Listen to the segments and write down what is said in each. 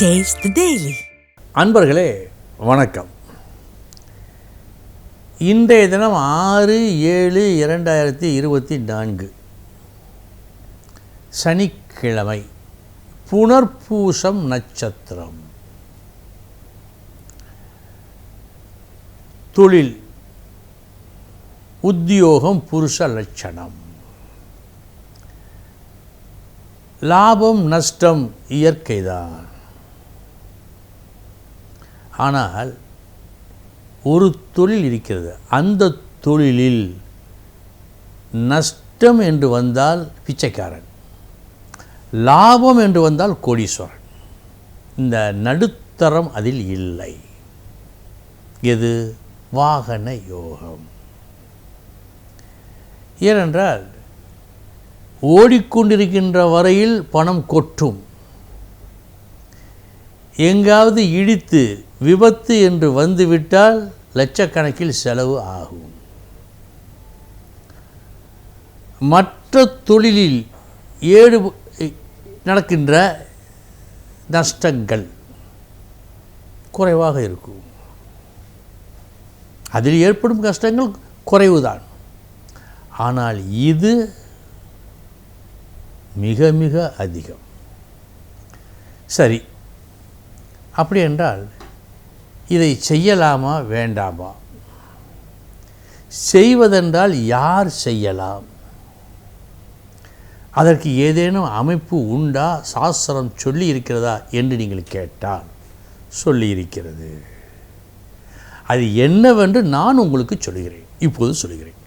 Taste daily அன்பர்களே வணக்கம். இன்றைய தினம் ஆறு ஏழு இரண்டாயிரத்தி இருபத்தி நான்கு. சனிக்கிழமை புனர்பூசம் நட்சத்திரம். தொழில் உத்தியோகம் புருஷ லட்சணம். லாபம் நஷ்டம் இயற்கைதான். ஆனால் ஒரு தொழில் இருக்கிறது. அந்த தொழிலில் நஷ்டம் என்று வந்தால் பிச்சைக்காரன். லாபம் என்று வந்தால் கோடீஸ்வரன். இந்த நடுத்தரம் அதில் இல்லை. எது? வாகன யோகம். ஏனென்றால் ஓடிக்கொண்டிருக்கின்ற வரையில் பணம் கொட்டும். எங்காவது இடித்து விபத்து என்று வந்துவிட்டால் லட்சக்கணக்கில் செலவு ஆகும். மற்ற தொழிலில் ஏடு நடக்கின்ற நஷ்டங்கள் குறைவாக இருக்கும். அதில் ஏற்படும் கஷ்டங்கள் குறைவுதான். ஆனால் இது மிக மிக அதிகம். சரி அப்படி என்றால் இதை செய்யலாமா வேண்டாமா? செய்வதென்றால் யார் செய்யலாம்? அதற்கு ஏதேனும் அமைப்பு உண்டா? சாஸ்திரம் சொல்லி இருக்கிறதா என்று நீங்கள் கேட்டால் சொல்லி இருக்கிறது. அது என்னவென்று நான் உங்களுக்கு சொல்கிறேன் இப்போது சொல்கிறேன்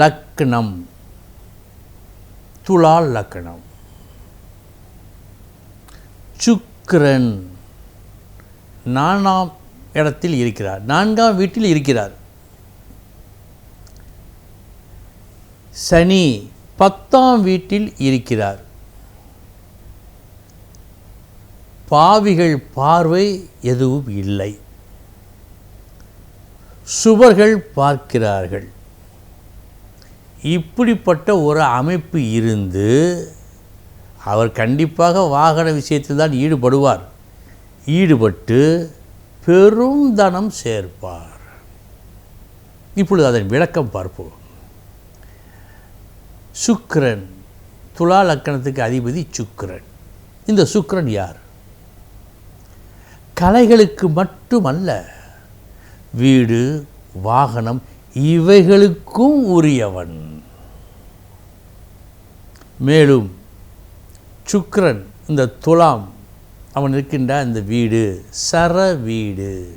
லக்னம். துலால் லக்னம். சுக்கிரன் நான்காம் இடத்தில் இருக்கிறார். நான்காம் வீட்டில் இருக்கிறார். சனி பத்தாம் வீட்டில் இருக்கிறார். பாவிகள் பார்வை எதுவும் இல்லை. சுவர்கள் பார்க்கிறார்கள். இப்படிப்பட்ட ஒரு அமைப்பு இருந்து அவர் கண்டிப்பாக வாகன விஷயத்தில் தான் ஈடுபடுவார். ஈடுபட்டு பெரும் தனம் சேர்ப்பார். இப்பொழுது அதன் விளக்கம் பார்ப்போம். சுக்கிரன் துலா லக்கணத்துக்கு அதிபதி சுக்கிரன். இந்த சுக்கிரன் யார்? கலைகளுக்கு மட்டுமல்ல வீடு வாகனம் இவைகளுக்கும் உரியவன். மேலும் சுக்ரன் இந்த துலாம் அவன் இருக்கின்ற அந்த வீடு சர வீடு.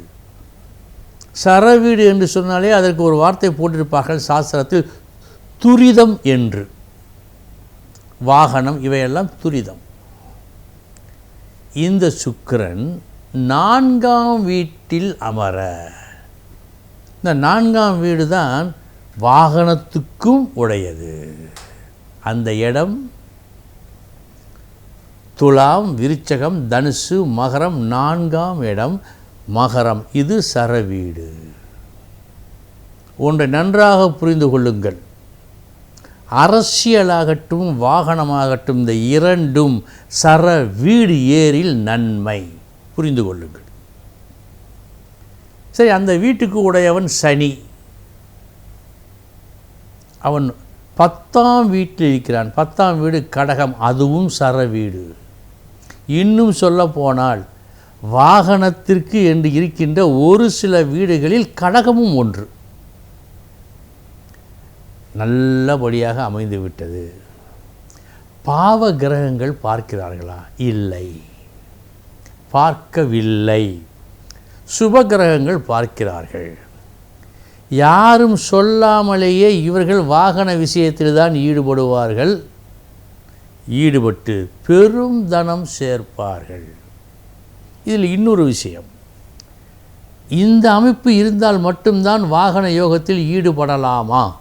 சர வீடு என்று சொன்னாலே அதற்கு ஒரு வார்த்தை போட்டிருப்பார்கள் சாஸ்திரத்தில் துரிதம் என்று. வாகனம் இவையெல்லாம் துரிதம். இந்த சுக்கரன் நான்காம் வீட்டில் அமர. இந்த நான்காம் வீடு தான் வாகனத்துக்கும் உடையது. அந்த இடம் துலாம் விருச்சகம் தனுசு மகரம் நான்காம் இடம் மகரம். இது சரவீடு. ஒன்றை நன்றாக புரிந்து கொள்ளுங்கள். அரசியலாகட்டும் வாகனமாகட்டும் இந்த இரண்டும் சர வீடு ஏரில் நன்மை. புரிந்து கொள்ளுங்கள். சரி அந்த வீட்டுக்கு உடையவன் சனி. அவன் பத்தாம் வீட்டில் இருக்கிறான். பத்தாம் வீடு கடகம் அதுவும் சர வீடு இன்னும் சொல்ல போனால் வாகனத்திற்கு என்று இருக்கின்ற ஒரு சில வீடுகளில் கடகமும் ஒன்று. நல்லபடியாக அமைந்து விட்டது. பாவ கிரகங்கள் பார்க்கிறார்களா? இல்லை. பார்க்கவில்லை. சுப கிரகங்கள் பார்க்கிறார்கள். யாரும் சொல்லாமலேயே இவர்கள் வாகன விஷயத்தில் தான் ஈடுபடுவார்கள். ஈடுபட்டு பெரும் தனம் சேர்ப்பார்கள். இதில் இன்னொரு விஷயம். இந்த அமைப்பு இருந்தால் மட்டும்தான் வாகன யோகத்தில் ஈடுபடலாமா?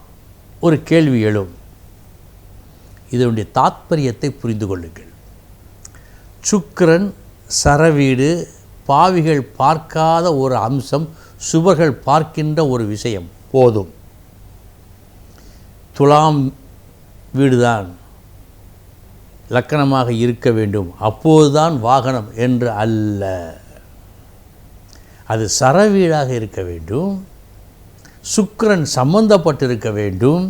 ஒரு கேள்வி எழும். இதனுடைய தாத்பரியத்தை புரிந்து கொள்ளுங்கள். சுக்கரன் சரவீடு பாவிகள் பார்க்காத ஒரு அம்சம் சுபர்கள் பார்க்கின்ற ஒரு விஷயம் போதும். துலாம் வீடுதான். லக்கணமாக இருக்க வேண்டும். அப்போதுதான் வாகனம் என்று அல்ல. அது சரவீடாக இருக்க வேண்டும். சுக்கரன் சம்பந்தப்பட்டிருக்க வேண்டும்.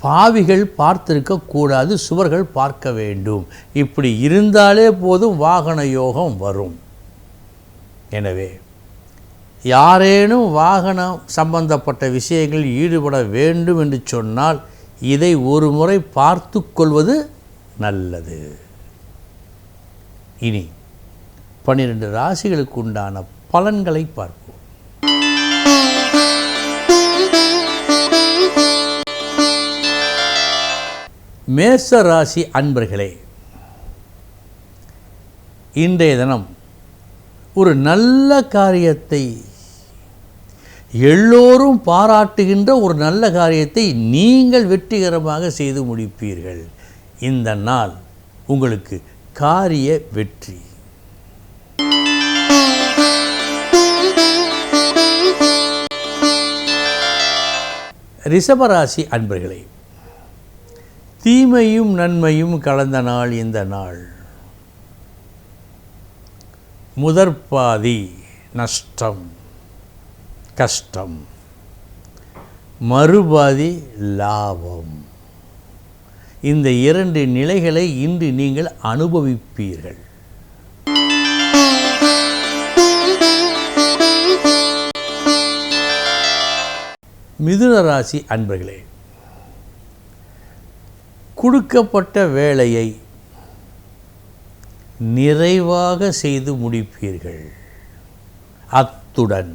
பாவிகள் பார்த்திருக்கக்கூடாது சுவர்கள் பார்க்க வேண்டும். இப்படி இருந்தாலே போதும் வாகன யோகம் வரும். எனவே யாரேனும் வாகனம் சம்பந்தப்பட்ட விஷயங்களில் ஈடுபட வேண்டும் என்று சொன்னால் இதை ஒரு முறை பார்த்து கொள்வது நல்லது. இனி பன்னிரண்டு ராசிகளுக்கு உண்டான பலன்களை பார்ப்போம். மேச ராசி அன்பர்களே இன்றைய தினம் ஒரு நல்ல காரியத்தை எல்லோரும் பாராட்டுகின்ற ஒரு நல்ல காரியத்தை நீங்கள் வெற்றிகரமாக செய்து முடிப்பீர்கள். இந்த நாள் உங்களுக்கு காரிய வெற்றி. ரிஷபராசி அன்பர்களே தீமையும் நன்மையும் கலந்த நாள் இந்த நாள். முதற்பாதி நஷ்டம் கஷ்டம். மறுபாதி லாபம். இந்த இரண்டு நிலைகளை இன்று நீங்கள் அனுபவிப்பீர்கள். மிதுன ராசி அன்பர்களே கொடுக்கப்பட்ட வேலையை நிறைவாக செய்து முடிப்பீர்கள். அத்துடன்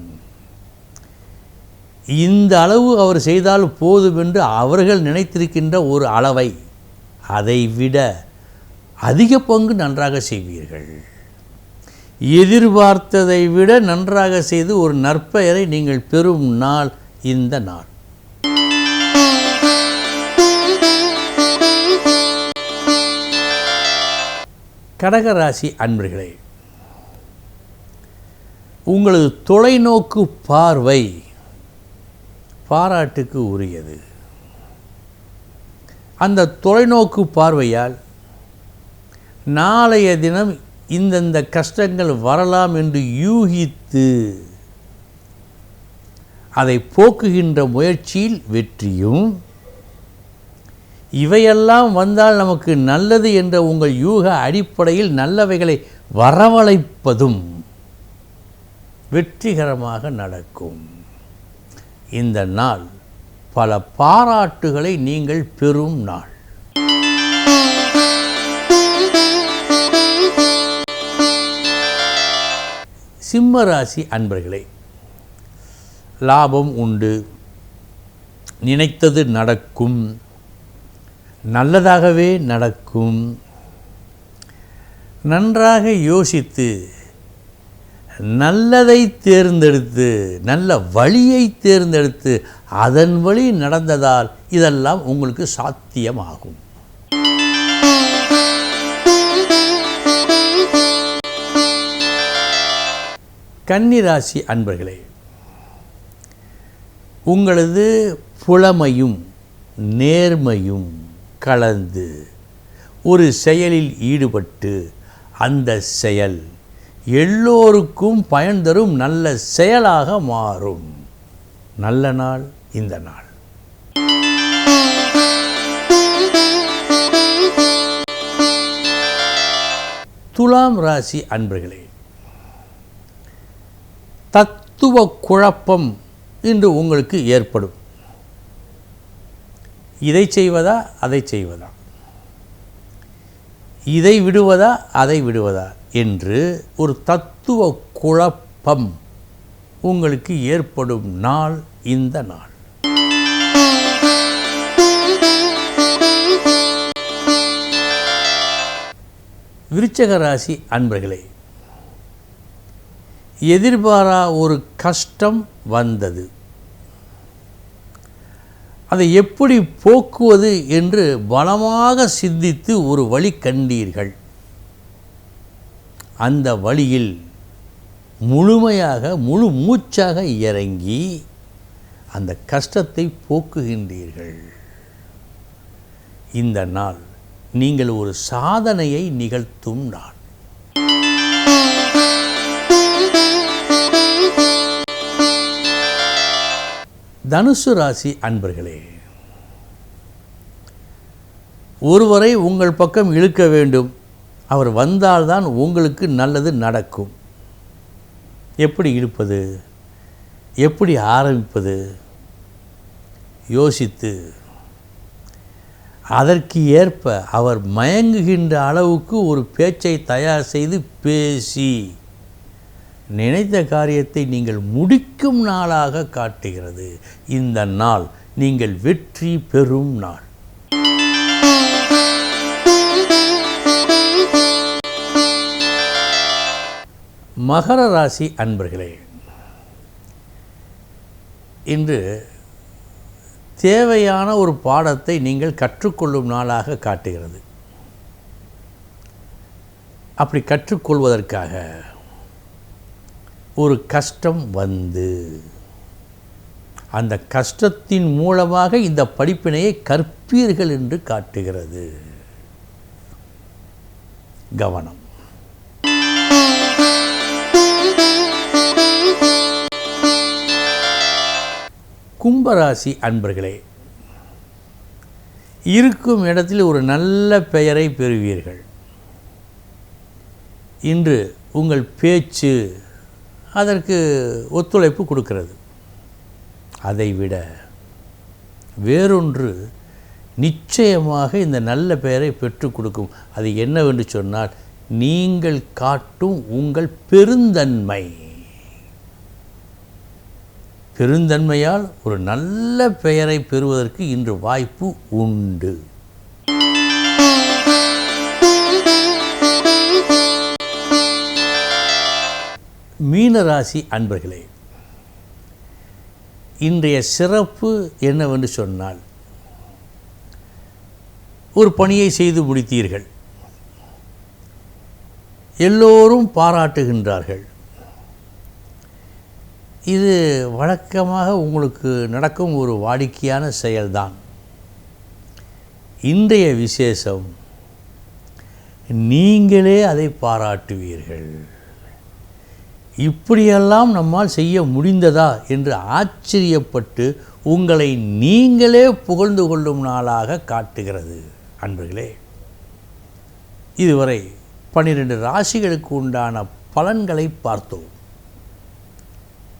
இந்த அளவு அவர் செய்தால் போதும் என்று அவர்கள் நினைத்திருக்கின்ற ஒரு அளவை அதை விட அதிக பங்கு நன்றாக செய்வீர்கள். எதிர்பார்த்ததை விட நன்றாக செய்து ஒரு நற்பெயரை நீங்கள் பெறும் நாள் இந்த நாள். கடகராசி அன்பர்களே உங்களது தொலைநோக்கு பார்வை பாராட்டுக்கு உரியது. அந்த தொலைநோக்கு பார்வையால் நாளைய தினம் இந்தந்த கஷ்டங்கள் வரலாம் என்று யூகித்து அதை போக்குகின்ற முயற்சியில் வெற்றியும் இவையெல்லாம் வந்தால் நமக்கு நல்லது என்ற உங்கள் யூக அடிப்படையில் நல்லவைகளை வரவழைப்பதும் வெற்றிகரமாக நடக்கும். இந்த நாள் பல பாராட்டுகளை நீங்கள் பெறும் நாள். சிம்மராசி அன்பர்களே லாபம் உண்டு. நினைத்தது நடக்கும். நல்லதாகவே நடக்கும். நன்றாக யோசித்து நல்லதை தேர்ந்தெடுத்து நல்ல வழியை தேர்ந்தெடுத்து அதன் வழி நடந்ததால் இதெல்லாம் உங்களுக்கு சாத்தியமாகும். கன்னிராசி அன்பர்களே உங்களது புலமையும் நேர்மையும் கலந்து ஒரு செயலில் ஈடுபட்டு அந்த செயல் எல்லோருக்கும் பயன் தரும் நல்ல செயலாக மாறும். நல்ல நாள் இந்த நாள். துலாம் ராசி அன்பர்களே தத்துவ குழப்பம் இன்று உங்களுக்கு ஏற்படும். இதை செய்வதா அதை செய்வதா? இதை விடுவதா அதை விடுவதா? என்று ஒரு தத்துவ குழப்பம் உங்களுக்கு ஏற்படும் நாள் இந்த நாள். விருச்சக ராசி அன்பர்களே எதிர்பாரா ஒரு கஷ்டம் வந்தது. அதை எப்படி போக்குவது என்று பலமாக சிந்தித்து ஒரு வழி கண்டீர்கள். அந்த வழியில் முழுமையாக முழு மூச்சாக இறங்கி அந்த கஷ்டத்தை போக்குகின்றீர்கள். இந்த நாள் நீங்கள் ஒரு சாதனையை நிகழ்த்தும் நாள். தனுசு ராசி அன்பர்களே ஒருவரை உங்கள் பக்கம் இழுக்க வேண்டும். அவர் வந்தால்தான் உங்களுக்கு நல்லது நடக்கும். எப்படி இருப்பது எப்படி ஆரம்பிப்பது? யோசித்து. அதற்கு ஏற்ப அவர் மயங்குகின்ற அளவுக்கு ஒரு பேச்சை தயார் செய்து பேசி நினைத்த காரியத்தை நீங்கள் முடிக்கும் நாளாக காட்டுகிறது. இந்த நாள் நீங்கள் வெற்றி பெறும் நாள். மகர ராசி அன்பர்களே இன்று தேவையான ஒரு பாடத்தை நீங்கள் கற்றுக்கொள்ளும் நாளாக காட்டுகிறது. அப்படி கற்றுக்கொள்வதற்காக ஒரு கஷ்டம் வந்து அந்த கஷ்டத்தின் மூலமாக இந்த படிப்பினையை கற்பீர்கள் என்று காட்டுகிறது. கவனம். கும்பராசி அன்பர்களே இருக்கும் இடத்தில் ஒரு நல்ல பெயரை பெறுவீர்கள். இன்று உங்கள் பேச்சு அதற்கு ஒத்துழைப்பு கொடுக்கிறது. அதைவிட வேறொன்று நிச்சயமாக இந்த நல்ல பெயரை பெற்றுக் கொடுக்கும். அது என்னவென்று சொன்னால் நீங்கள் காட்டும் உங்கள் பெருந்தன்மை. பெருந்தன்மையால் ஒரு நல்ல பெயரை பெறுவதற்கு இன்று வாய்ப்பு உண்டு. மீனராசி அன்பர்களே இன்றைய சிறப்பு என்னவென்று சொன்னால் ஒரு பணியை செய்து முடித்தீர்கள். எல்லோரும் பாராட்டுகின்றார்கள். இது வழக்கமாக உங்களுக்கு நடக்கும் ஒரு வாடிக்கையான செயல்தான். இன்றைய விசேஷம் நீங்களே அதை பாராட்டுவீர்கள். இப்படியெல்லாம் நம்மால் செய்ய முடிந்ததா என்று ஆச்சரியப்பட்டு உங்களை நீங்களே புகழ்ந்து கொள்ளும் நாளாக காட்டுகிறது அன்பர்களே. இதுவரை பன்னிரண்டு ராசிகளுக்கு உண்டான பலன்களை பார்த்தோம்.